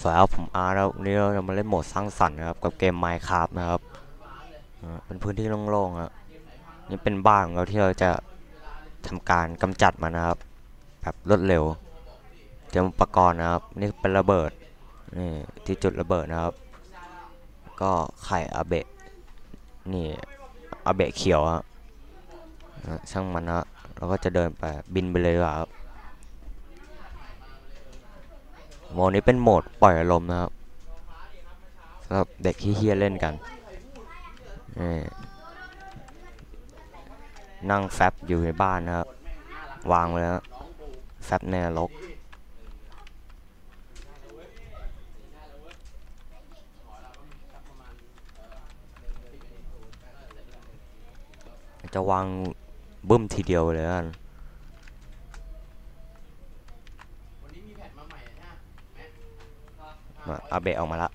สวัสดีครับผมอาร์แล้ววันนี้เราจะมาเล่นโหมดสร้างสรรค์นะครับกับเกม Minecraft นะครับเป็นพื้นที่โล่งๆครับนี่เป็นบ้านของเราที่เราจะทำการกำจัดมันนะครับแบบรวดเร็วเตรียมอุปกรณ์นะครับนี่เป็นระเบิดนี่ที่จุดระเบิดนะครับ ก็ไข่อาเบะนี่อาเบะเขียวอะช่างมันนะเราก็จะเดินไปบินไปเลยว่าครับ โหมดนี้เป็นโหมดปล่อยอารมณ์นะครับสำหรับเด็กที่เฮียเล่นกันนั่งแฟบอยู่ในบ้านนะครับวางไว้แล้วแฟบในนรกจะวางบึ้มทีเดียวเลยกันมา อาเบะออกมาละ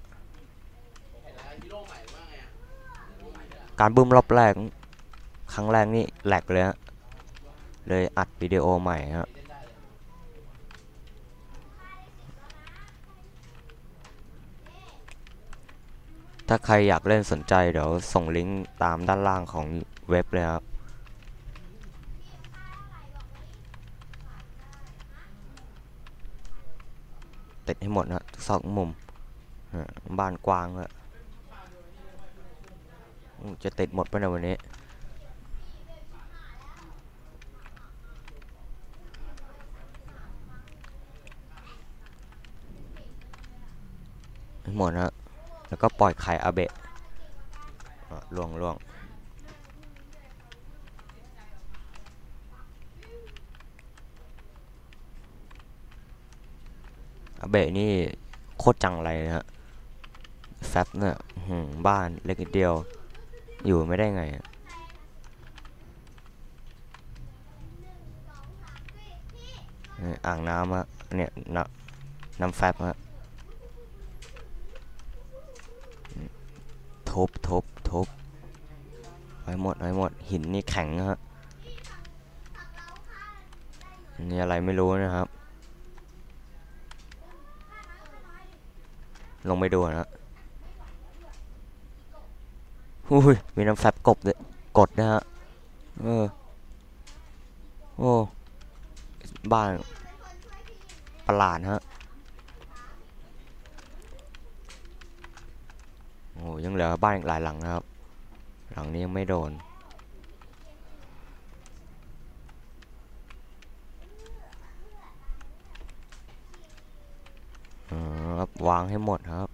การบึ้มรอบแรก ครั้งแรกนี่แหลกเลยฮะเลยอัดวิดีโอใหม่ฮะถ้าใครอยากเล่นสนใจเดี๋ยวส่งลิงก์ตามด้านล่างของเว็บเลยครับติดให้หมดนะทุกซอกมุม บ้านกว้างเลยจะติดหมดไปในยวันนี้หมดนะแล้วก็ปล่อยไข่อาเบะอะล่วงล่วงอาเบะนี่โคตรจังไรนะฮะ แฟบเนี่ยบ้านเล็กนิดเดียว อยู่ไม่ได้ไงอ่างน้ำอะเนี่ยน้ำน้ำแฟบฮะทบทบทบไว้หมดไว้หมด หินนี่แข็งฮะนนี่อะไรไม่รู้นะครับ ลงไปดูนะ อุ้ยมีน้ำแฟบกบด้วยกดนะฮะเออโอ้บ้านประหลาดฮะโอ้ยังเหลือบ้านอีกหลายหลังนะครับ หลังนี้ยังไม่โดนวางให้หมดครับ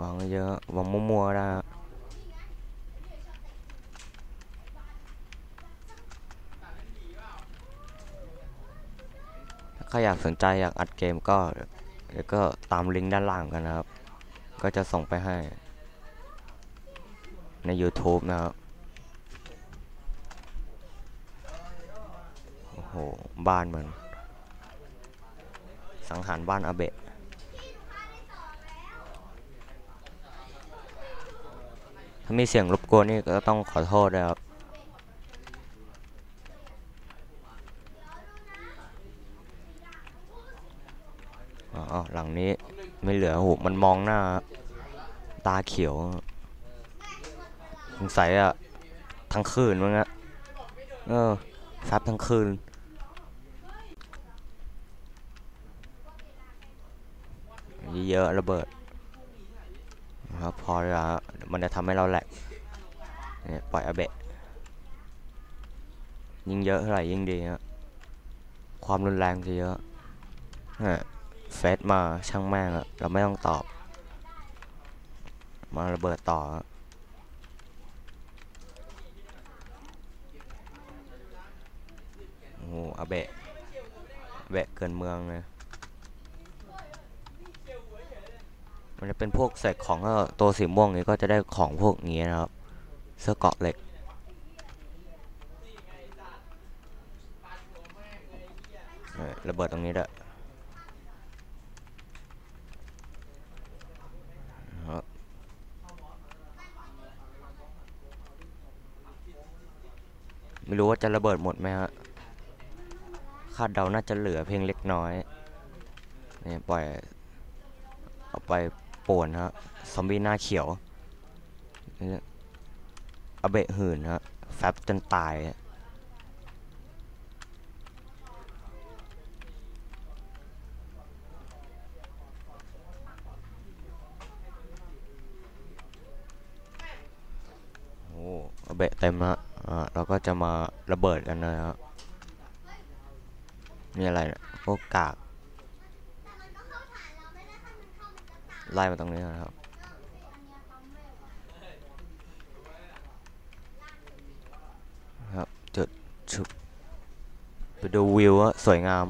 วางเยอะวางมั่วๆนะฮะถ้าใครอยากสนใจอยากอัดเกมก็เดี๋ยวก็ตามลิงก์ด้านล่างกันนะครับ ก็จะส่งไปให้ ใน YouTube นะครับ โอ้โห บ้านเหมือนสังหารบ้านอาเบะ ถ้ามีเสียงรบกวนนี่ก็ต้องขอโทษด้วยครับอ๋อหลังนี้ไม่เหลือโหมันมองหน้า ตาเขียวสงสัยอะทั้งคืนมั้งอะเออซับทั้งคืนเยอะระเบิดครับพอแล้ว มันจะทำให้เราแหลกเนี่ยปล่อยอาเบะยิ่งเยอะเท่าไหร่ยิ่งดีฮะความรุนแรงจะเยอะฮะเฟซมาช่างแม่งอะเราไม่ต้องตอบ มาระเบิดต่อโอ้โหอาเบะเบะเกินเมืองเลย มันจะเป็นพวกใส่ของตัวสีม่วงนี้ก็จะได้ของพวกนี้นะครับ เสื้อเกาะเหล็ก ระเบิดตรงนี้ด้วยไม่รู้ว่าจะระเบิดหมดไหมฮะ คาดเดาน่าจะเหลือเพียงเล็กน้อย นี่ปล่อย เอาไป ป่วนฮะซอมบี้หน้าเขียวอเบะหื่นฮะแฟบจนตายโอ้อเบะเต็มฮะอ่าเราก็จะมาระเบิดกันนะฮะนี่อะไรนี่ยพวกกาก ไล่มาตรงนี้นะครับ ครับจุดชุบไปดูวิวอะสวยงาม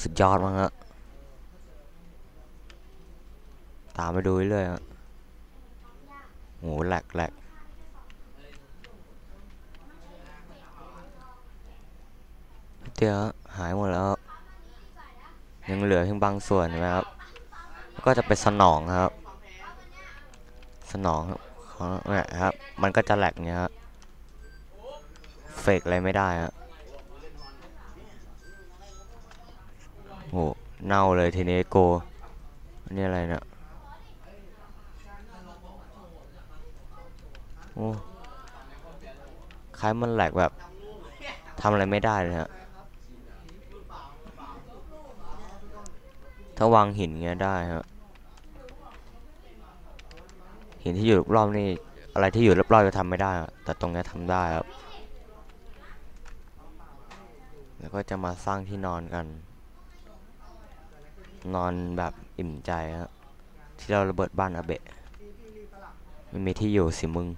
สุดยอดมากฮะตามไปดูเรื่อยฮะโหแหลกแหลกเดี๋ยวหายหมดแล้ว ยังเหลือเพียงบางส่วนใช่ไหมครับ ก็จะเป็นสนองครับ สนองครับเขาเนี่ยครับ มันก็จะแหลกเนี้ยฮะเฟกอะไรไม่ได้ฮะโหเน่าเลยทีนี้โกอันนี่อะไรเนี่ยโอ้คล้ายมันแหลกแบบทำอะไรไม่ได้เลยฮะ ถ้าวางหินเงี้ยได้ฮะหินที่อยู่รอบๆนี่ อะไรที่อยู่รอบๆจะทำไม่ได้ แต่ตรงเนี้ยทำได้ครับ แล้วก็จะมาสร้างที่นอนกัน นอนแบบอิ่มใจฮะที่เราระเบิดบ้านอาเบะไม่มีที่อยู่สิมึง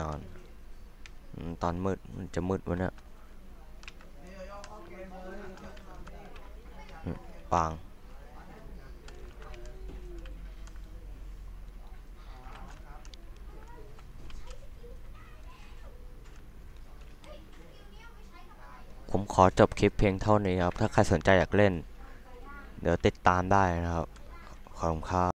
นอน ตอนมืดมันจะมืดวะเนี่ยปางผมขอจบคลิปเพียงเท่านี้ครับ ถ้าใครสนใจอยากเล่น เดี๋ยวติดตามได้นะครับ ขอบคุณครับ